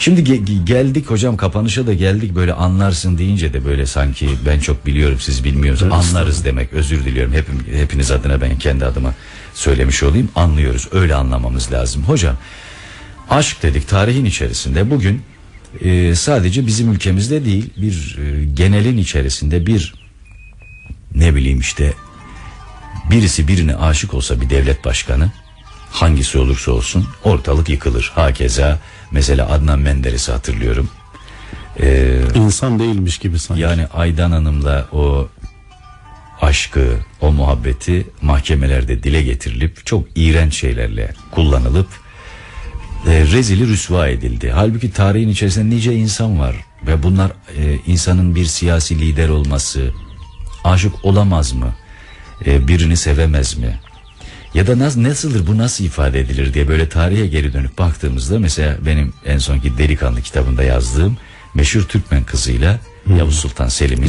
Şimdi ge- geldik hocam kapanışa da geldik. Böyle anlarsın deyince de böyle sanki ben çok biliyorum siz bilmiyorsunuz. Anlarız demek. Özür diliyorum. Hepim, hepiniz adına ben kendi adıma söylemiş olayım. Anlıyoruz. Öyle anlamamız lazım. Hocam aşk dedik tarihin içerisinde. Bugün e, sadece bizim ülkemizde değil bir e, genelin içerisinde bir ne bileyim işte birisi birine aşık olsa bir devlet başkanı hangisi olursa olsun ortalık yıkılır. Hakeza mesela Adnan Menderes'i hatırlıyorum. Ee, İnsan değilmiş gibi sanki. yani Aydan Hanım'la o aşkı, o muhabbeti mahkemelerde dile getirilip çok iğrenç şeylerle kullanılıp e, rezili rüsva edildi. Halbuki tarihin içerisinde nice insan var ve bunlar e, insanın bir siyasi lider olması, aşık olamaz mı? E, birini sevemez mi? Ya da nasıl, nasıldır bu nasıl ifade edilir diye böyle tarihe geri dönüp baktığımızda mesela benim en sonki Delikanlı kitabında yazdığım meşhur Türkmen kızıyla Yavuz Sultan Selim'in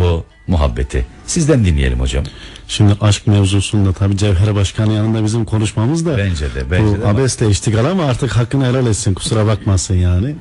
o muhabbeti. Sizden dinleyelim hocam. Şimdi aşk mevzusunda tabii Cevher Başkanı yanında bizim konuşmamız da Bence de, bence bu de abesle iştigal ama artık hakkını helal etsin kusura bakmasın yani.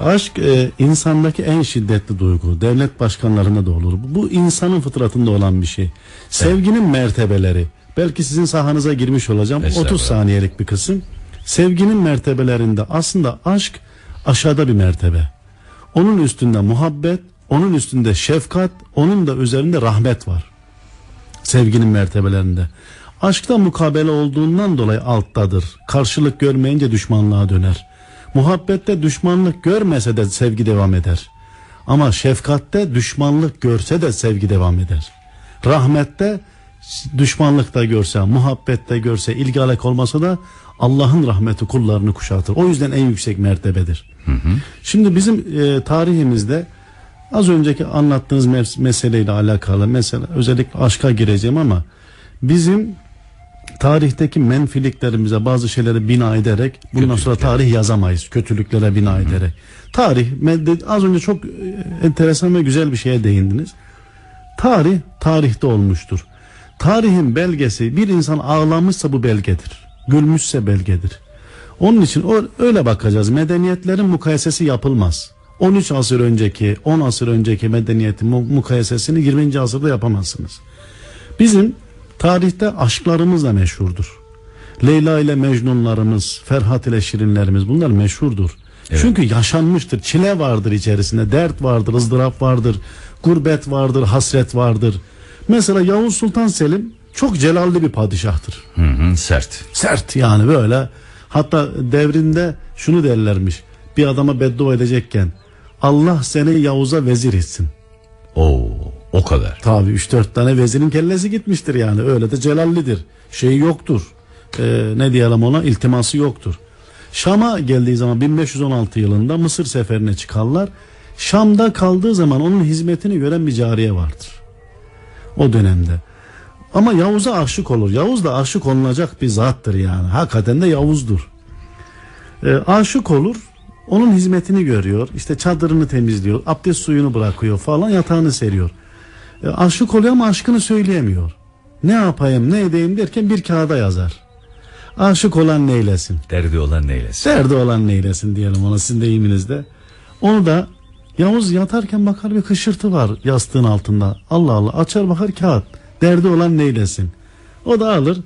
Aşk e, insandaki en şiddetli duygu. Devlet başkanlarında da olur. Bu, bu insanın fıtratında olan bir şey. Sevginin mertebeleri. Belki sizin sahanıza girmiş olacağım. Estağfurullah. 30 saniyelik bir kısım. Sevginin mertebelerinde aslında aşk aşağıda bir mertebe. Onun üstünde muhabbet, onun üstünde şefkat, onun da üzerinde rahmet var sevginin mertebelerinde. Aşkta mukabele olduğundan dolayı alttadır. Karşılık görmeyince düşmanlığa döner. Muhabbette düşmanlık görmese de sevgi devam eder. Ama şefkatte düşmanlık görse de sevgi devam eder. Rahmette düşmanlık da görse, muhabbette görse, ilgi alak olmasa da Allah'ın rahmeti kullarını kuşatır. O yüzden en yüksek mertebedir. Şimdi bizim e, tarihimizde az önceki anlattığınız mes- meseleyle alakalı mesela özellikle aşka gireceğim ama bizim tarihteki menfiliklerimize bazı şeyleri bina ederek bundan sonra tarih yazamayız kötülüklere bina ederek. Tarih med- az önce çok e, enteresan ve güzel bir şeye değindiniz. Tarih tarihte olmuştur. Tarihin belgesi bir insan ağlamışsa bu belgedir. Gülmüşse belgedir. Onun için o, öyle bakacağız. Medeniyetlerin mukayesesi yapılmaz. 13 asır önceki, 10 asır önceki medeniyetin mu- mukayesesini 20. asırda yapamazsınız. Bizim tarihte aşklarımız da meşhurdur. Leyla ile Mecnunlarımız, Ferhat ile Şirinlerimiz bunlar meşhurdur. Çünkü yaşanmıştır. Çile vardır içerisinde, dert vardır, ızdırap vardır, gurbet vardır, hasret vardır. Mesela Yavuz Sultan Selim çok celalli bir padişahtır. Hı hı, sert. Sert yani böyle. Hatta devrinde şunu derlermiş. Bir adama beddua edecekken Allah seni Yavuz'a vezir etsin. Oo, o kadar. Tabi 3-4 tane vezirin kellesi gitmiştir yani. Öyle de celallidir. Şeyi yoktur. Ee, ne diyelim ona iltiması yoktur. Şam'a geldiği zaman 1516 yılında Mısır seferine çıkarlar. Şam'da kaldığı zaman onun hizmetini gören bir cariye vardır. O dönemde. Ama Yavuz'a aşık olur. Yavuz da aşık olunacak bir zattır yani. Hakikaten de Yavuz'dur. Ee, aşık olur. Onun hizmetini görüyor. İşte çadırını temizliyor. Abdest suyunu bırakıyor falan yatağını seriyor. E, aşık oluyor ama aşkını söyleyemiyor. Ne yapayım ne edeyim derken bir kağıda yazar. Aşık olan neylesin? Derdi olan neylesin. Derdi olan neylesin diyelim ona sizin deyiminizde. Onu da Yavuz yatarken bakar bir hışırtı var yastığın altında. Allah Allah açar bakar kağıt. Derdi olan neylesin? O da alır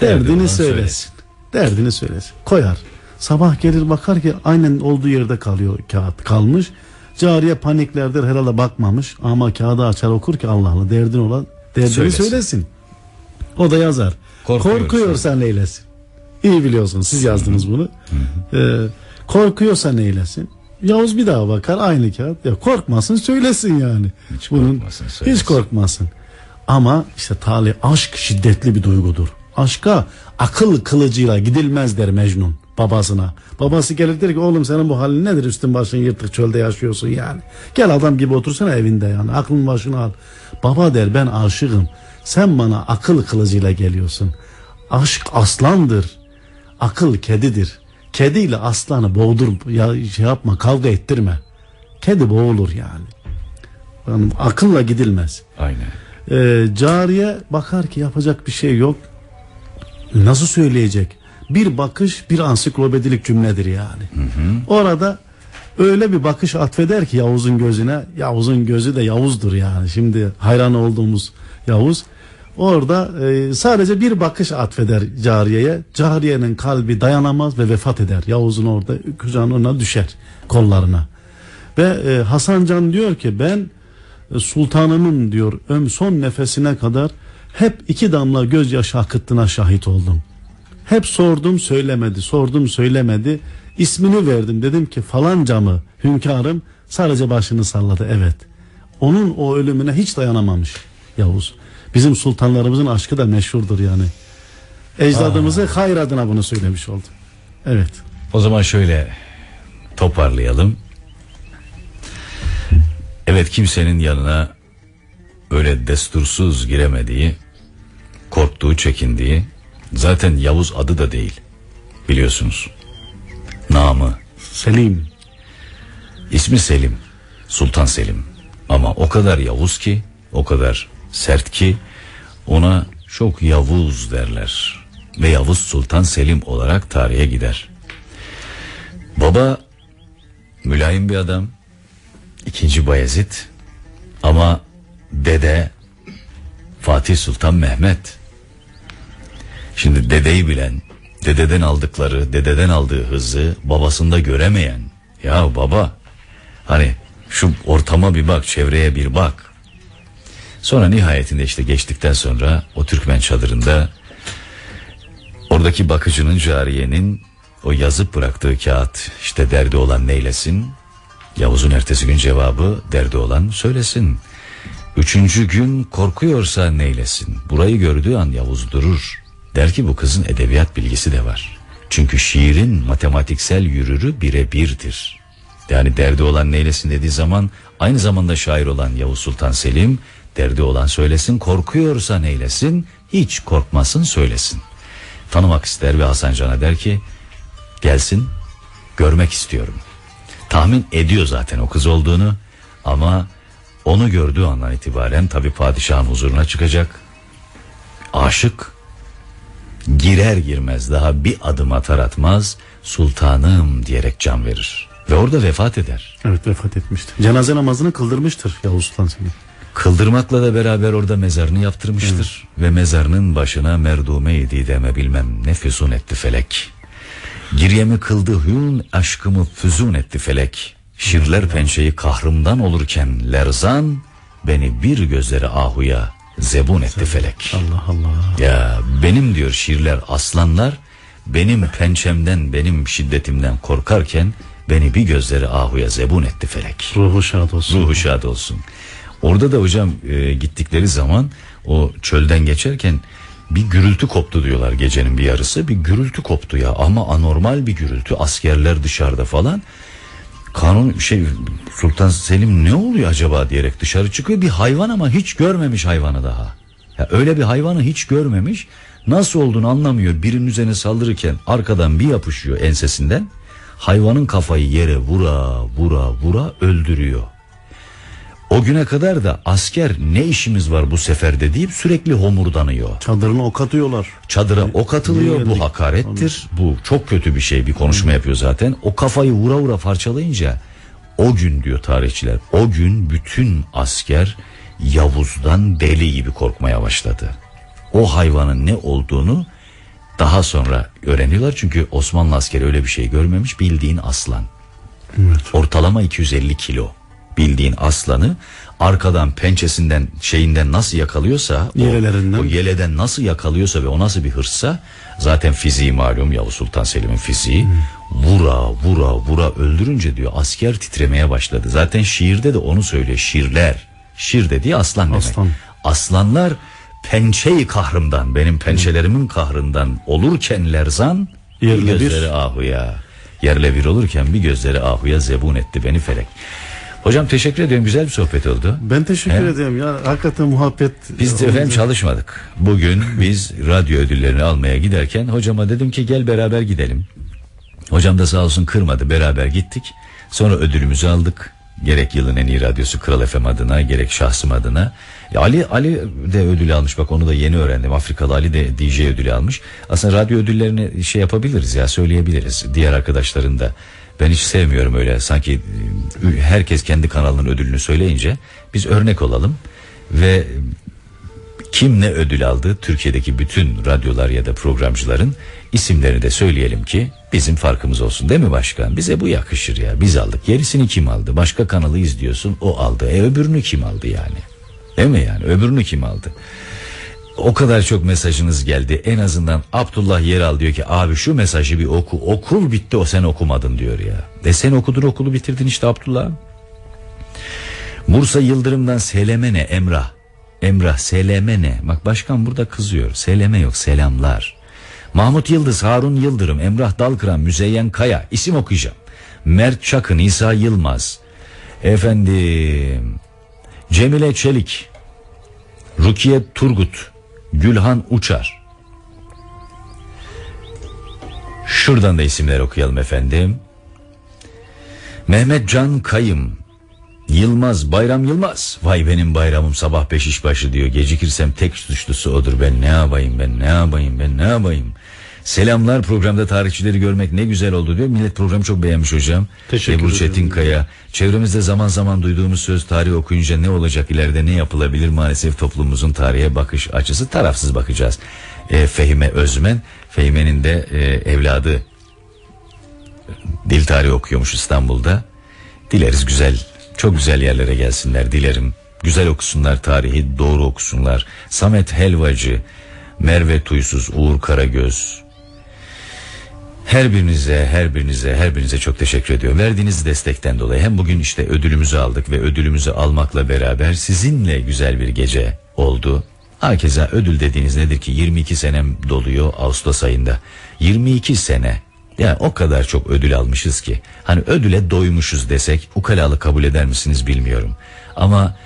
Derdi derdini olan söylesin. söylesin. Derdini söylesin. Koyar. Sabah gelir bakar ki aynen olduğu yerde kalıyor kağıt kalmış. Cariye paniklerdir herhalde bakmamış ama kağıdı açar okur ki Allah Allah derdin olan derdini Söylesin. söylesin. O da yazar. Korkuyorsa. Korkuyorsa neylesin? İyi biliyorsunuz siz yazdınız bunu. Ee, korkuyorsa neylesin? Yavuz bir daha bakar aynı kağıt. Ya korkmasın söylesin yani. Hiç korkmasın, söylesin. hiç korkmasın. Ama işte talih aşk şiddetli bir duygudur. Aşka akıl kılıcıyla gidilmez der Mecnun babasına. Babası gelir der ki oğlum senin bu halin nedir üstün başın yırtık çölde yaşıyorsun yani. Gel adam gibi otursana evinde yani aklın başına al. Baba der ben aşığım. Sen bana akıl kılıcıyla geliyorsun. Aşk aslandır. Akıl kedidir. Kediyle aslanı boğdur ya şey yapma kavga ettirme. Kedi boğulur yani. Yani akılla gidilmez. Aynen. Ee, cariye bakar ki yapacak bir şey yok. Nasıl söyleyecek? bir bakış bir ansiklopedilik cümledir yani. Orada öyle bir bakış atfeder ki Yavuz'un gözüne. Yavuz'un gözü de Yavuz'dur yani. Şimdi hayran olduğumuz Yavuz. Orada e, sadece bir bakış atfeder cariyeye. Cariyenin kalbi dayanamaz ve vefat eder. Yavuz'un orada kucağına düşer kollarına. Ve e, Hasan Can diyor ki ben e, sultanımın diyor öm son nefesine kadar hep iki damla gözyaşı akıttığına şahit oldum. Hep sordum söylemedi, sordum söylemedi. İsmini verdim dedim ki falanca mı hünkârım sadece başını salladı evet. Onun o ölümüne hiç dayanamamış Yavuz. Bizim sultanlarımızın aşkı da meşhurdur yani. Ecdadımızı hayır adına bunu söylemiş oldum. Evet. O zaman şöyle toparlayalım. Evet kimsenin yanına öyle destursuz giremediği, korktuğu, çekindiği, zaten Yavuz adı da değil. Biliyorsunuz. Namı, Selim. ismi Selim, Sultan Selim. Ama o kadar Yavuz ki, o kadar sert ki ona çok Yavuz derler. Ve Yavuz Sultan Selim olarak tarihe gider. Baba mülayim bir adam. İkinci Bayezid. Ama dede Fatih Sultan Mehmet. Şimdi dedeyi bilen, dededen aldıkları, dededen aldığı hızı babasında göremeyen. Ya baba hani şu ortama bir bak, çevreye bir bak. Sonra nihayetinde işte geçtikten sonra o Türkmen çadırında oradaki bakıcının cariyenin o yazıp bıraktığı kağıt işte derdi olan neylesin. Yavuz'un ertesi gün cevabı derdi olan söylesin. Üçüncü gün korkuyorsa neylesin. Burayı gördüğü an Yavuz durur. Der ki bu kızın edebiyat bilgisi de var. Çünkü şiirin matematiksel yürürü birebirdir. Yani derdi olan neylesin dediği zaman aynı zamanda şair olan Yavuz Sultan Selim derdi olan söylesin korkuyorsa neylesin hiç korkmasın söylesin. Tanımak ister ve Hasan Can'a der ki gelsin görmek istiyorum. Tahmin ediyor zaten o kız olduğunu ama onu gördüğü andan itibaren tabi padişahın huzuruna çıkacak. Aşık girer girmez daha bir adım atar atmaz sultanım diyerek can verir. Ve orada vefat eder. Evet vefat etmiştir. Cenaze namazını kıldırmıştır Yavuz Sultan Selim. Kıldırmakla da beraber orada mezarını yaptırmıştır. Ve mezarının başına merdume deme bilmem ne füzun etti felek. Giryemi kıldı hün aşkımı füzun etti felek. Şirler pençeyi kahrımdan olurken lerzan beni bir gözleri ahuya zebun etti felek. Allah Allah. Ya benim diyor şiirler aslanlar benim pençemden benim şiddetimden korkarken beni bir gözleri ahuya zebun etti felek. Ruhu şad olsun. Ruhu şad olsun. Orada da hocam e, gittikleri zaman o çölden geçerken bir gürültü koptu diyorlar gecenin bir yarısı. Bir gürültü koptu ya ama anormal bir gürültü. Askerler dışarıda falan. Kanun şey Sultan Selim ne oluyor acaba diyerek dışarı çıkıyor. Bir hayvan ama hiç görmemiş hayvanı daha. Ya öyle bir hayvanı hiç görmemiş. Nasıl olduğunu anlamıyor. Birinin üzerine saldırırken arkadan bir yapışıyor ensesinden. Hayvanın kafayı yere vura vura vura öldürüyor. O güne kadar da asker ne işimiz var bu seferde deyip sürekli homurdanıyor. Çadırına ok atıyorlar. Çadıra ok atılıyor bu hakarettir. Bu çok kötü bir şey bir konuşma yapıyor zaten. O kafayı vura vura parçalayınca o gün diyor tarihçiler o gün bütün asker Yavuz'dan deli gibi korkmaya başladı. O hayvanın ne olduğunu daha sonra öğreniyorlar çünkü Osmanlı askeri öyle bir şey görmemiş bildiğin aslan. Ortalama 250 kilo bildiğin aslanı arkadan pençesinden şeyinden nasıl yakalıyorsa o- Yelelerinden. o, yeleden nasıl yakalıyorsa ve o nasıl bir hırssa zaten fiziği malum Yavuz Sultan Selim'in fiziği vura vura vura öldürünce diyor asker titremeye başladı. Zaten şiirde de onu söylüyor şiirler. Şiir dediği aslan demek. Aslan. Aslanlar pençeyi kahrımdan benim pençelerimin kahrından olurken lerzan Yerle bir. gözleri ahuya yerle bir olurken bir gözleri ahuya zebun etti beni felek. Hocam teşekkür ediyorum güzel bir sohbet oldu. Ben teşekkür He? ederim ya. Hakikaten muhabbet. Biz de efendim çalışmadık. Bugün biz radyo ödüllerini almaya giderken hocama dedim ki gel beraber gidelim. Hocam da sağ olsun kırmadı beraber gittik. Sonra ödülümüzü aldık. Gerek yılın en iyi radyosu Kral FM adına gerek şahsım adına. Ya Ali Ali de ödül almış bak onu da yeni öğrendim. Afrikalı Ali de DJ ödülü almış. Aslında radyo ödüllerini şey yapabiliriz ya söyleyebiliriz. Diğer arkadaşların da. Ben hiç sevmiyorum öyle. Sanki e, herkes kendi kanalının ödülünü söyleyince biz örnek olalım ve kim ne ödül aldı Türkiye'deki bütün radyolar ya da programcıların isimlerini de söyleyelim ki bizim farkımız olsun. Değil mi başkan? Bize bu yakışır ya. Biz aldık. Gerisini kim aldı? Başka kanalı izliyorsun o aldı. E öbürünü kim aldı yani? Değil mi yani? Öbürünü kim aldı? O kadar çok mesajınız geldi en azından Abdullah Yeral diyor ki abi şu mesajı bir oku okul bitti o sen okumadın diyor ya. E sen okudun okulu bitirdin işte Abdullah. Bursa Yıldırım'dan Selemene Emrah. Emrah Selemene. Bak başkan burada kızıyor. Seleme yok selamlar. Mahmut Yıldız, Harun Yıldırım, Emrah Dalkıran, Müzeyyen Kaya. isim okuyacağım. Mert Çakın, İsa Yılmaz. Efendim. Cemile Çelik. Rukiye Turgut. Gülhan Uçar. Şuradan da isimler okuyalım efendim. Mehmet Can Kayım. Yılmaz Bayram Yılmaz. Vay benim bayramım sabah beş iş başı diyor. Gecikirsem tek suçlusu odur. Ben ne yapayım ben ne yapayım ben ne yapayım. Selamlar programda tarihçileri görmek ne güzel oldu diyor. Millet programı çok beğenmiş hocam. Teşekkür Ebru. Çetinkaya. Çevremizde zaman zaman duyduğumuz söz tarih okuyunca ne olacak ileride ne yapılabilir maalesef toplumumuzun tarihe bakış açısı tarafsız bakacağız. E, Fehime Özmen. Fehime'nin de e, evladı dil tarihi okuyormuş İstanbul'da. Dileriz güzel, çok güzel yerlere gelsinler dilerim. Güzel okusunlar tarihi, doğru okusunlar. Samet Helvacı, Merve Tuysuz, Uğur Karagöz. Her birinize, her birinize, her birinize çok teşekkür ediyorum. Verdiğiniz destekten dolayı hem bugün işte ödülümüzü aldık ve ödülümüzü almakla beraber sizinle güzel bir gece oldu. Hakeza ödül dediğiniz nedir ki 22 senem doluyor Ağustos ayında. 22 sene yani o kadar çok ödül almışız ki hani ödüle doymuşuz desek ukalalık kabul eder misiniz bilmiyorum. Ama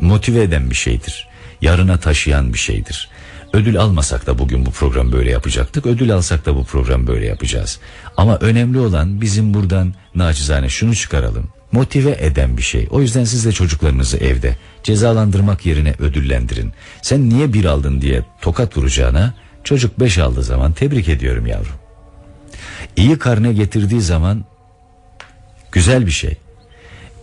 motive eden bir şeydir. Yarına taşıyan bir şeydir. Ödül almasak da bugün bu program böyle yapacaktık. Ödül alsak da bu program böyle yapacağız. Ama önemli olan bizim buradan naçizane şunu çıkaralım. Motive eden bir şey. O yüzden siz de çocuklarınızı evde cezalandırmak yerine ödüllendirin. Sen niye bir aldın diye tokat vuracağına çocuk beş aldığı zaman tebrik ediyorum yavrum. İyi karne getirdiği zaman güzel bir şey.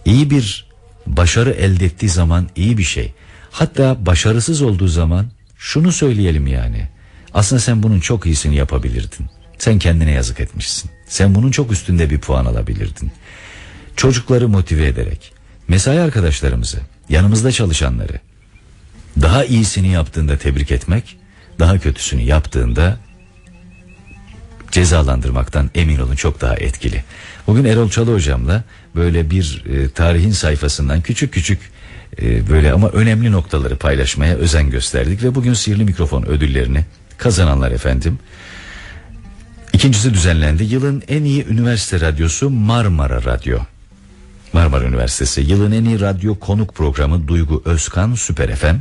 İyi bir başarı elde ettiği zaman iyi bir şey. Hatta başarısız olduğu zaman şunu söyleyelim yani. Aslında sen bunun çok iyisini yapabilirdin. Sen kendine yazık etmişsin. Sen bunun çok üstünde bir puan alabilirdin. Çocukları motive ederek, mesai arkadaşlarımızı, yanımızda çalışanları daha iyisini yaptığında tebrik etmek, daha kötüsünü yaptığında cezalandırmaktan emin olun çok daha etkili. Bugün Erol Çalı hocamla böyle bir e, tarihin sayfasından küçük küçük e, böyle ama önemli noktaları paylaşmaya özen gösterdik ve bugün sihirli mikrofon ödüllerini kazananlar efendim. İkincisi düzenlendi. Yılın en iyi üniversite radyosu Marmara Radyo. Marmara Üniversitesi. Yılın en iyi radyo konuk programı Duygu Özkan Süper FM.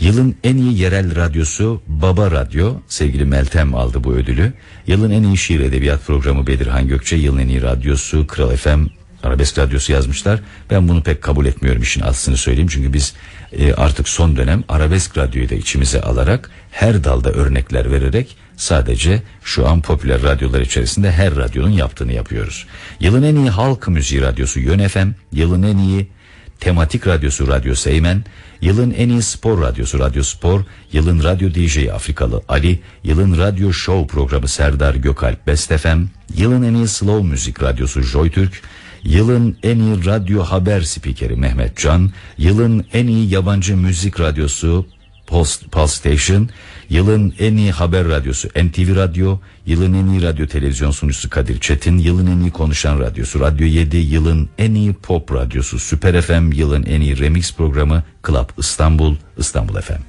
Yılın en iyi yerel radyosu Baba Radyo. Sevgili Meltem aldı bu ödülü. Yılın en iyi şiir edebiyat programı Bedirhan Gökçe. Yılın en iyi radyosu Kral FM Arabesk Radyosu yazmışlar. Ben bunu pek kabul etmiyorum işin aslını söyleyeyim. Çünkü biz e, artık son dönem Arabesk Radyo'yu da içimize alarak her dalda örnekler vererek sadece şu an popüler radyolar içerisinde her radyonun yaptığını yapıyoruz. Yılın en iyi halk müziği radyosu Yön FM. Yılın en iyi tematik radyosu Radyo Seymen, yılın en iyi spor radyosu Radyo Spor, yılın radyo DJ'i Afrikalı Ali, yılın radyo show programı Serdar Gökalp Best FM, yılın en iyi slow müzik radyosu Joy Türk, yılın en iyi radyo haber spikeri Mehmet Can, yılın en iyi yabancı müzik radyosu Pulse, Pulse Station, yılın en iyi haber radyosu NTV Radyo, yılın en iyi radyo televizyon sunucusu Kadir Çetin, yılın en iyi konuşan radyosu Radyo 7, yılın en iyi pop radyosu Süper FM, yılın en iyi remix programı Club İstanbul, İstanbul FM.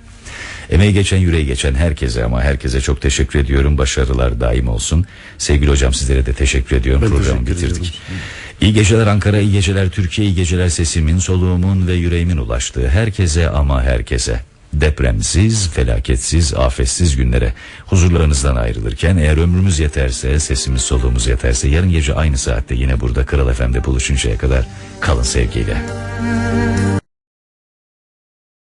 Emeği geçen yüreği geçen herkese ama herkese çok teşekkür ediyorum. Başarılar daim olsun. Sevgili hocam sizlere de teşekkür ediyorum. Ben Programı teşekkür bitirdik. ediyorum. İyi geceler Ankara, iyi geceler Türkiye, iyi geceler sesimin, soluğumun ve yüreğimin ulaştığı herkese ama herkese. depremsiz, felaketsiz, afetsiz günlere huzurlarınızdan ayrılırken eğer ömrümüz yeterse, sesimiz soluğumuz yeterse yarın gece aynı saatte yine burada Kral FM'de buluşuncaya kadar kalın sevgiyle.